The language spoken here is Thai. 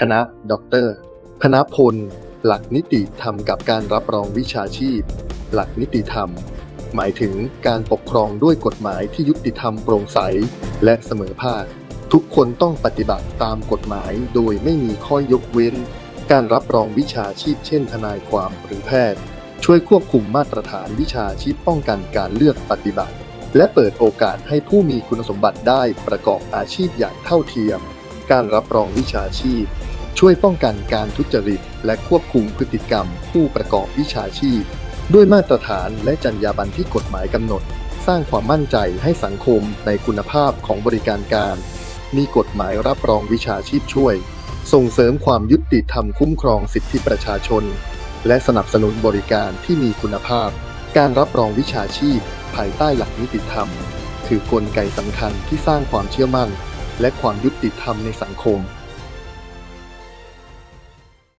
คณะด็อกเตอร์คณะพล หลักนิติธรรมกับการรับรองวิชาชีพ หลักนิติธรรม หมายถึงการปกครองด้วยกฎหมายที่ยุติธรรมโปร่งใส และเสมอภาค ทุกคนต้องปฏิบัติตามกฎหมายโดยไม่มีข้อยกเว้น การรับรองวิชาชีพ เช่น ทนายความหรือแพทย์ ช่วยควบคุมมาตรฐานวิชาชีพป้องกันการเลือกปฏิบัติ และเปิดโอกาสให้ผู้มีคุณสมบัติได้ประกอบอาชีพอย่างเท่าเทียม การรับรองวิชาชีพ ช่วยป้องกันการทุจริต และควบคุมพฤติกรรม ผู้ประกอบวิชาชีพ ด้วยมาตรฐานและจรรยาบรรณที่กฎหมายกำหนด สร้างความมั่นใจให้สังคมในคุณภาพของบริการการ มีกฎหมายรับรองวิชาชีพช่วย ส่งเสริมความยุติธรรมคุ้มครองสิทธิประชาชน และสนับสนุนบริการที่มีคุณภาพ การรับรองวิชาชีพ ภายใต้หลักนิติธรรมคือกลไกสำคัญที่สร้างความเชื่อมั่น และความยุติธรรมในสังคม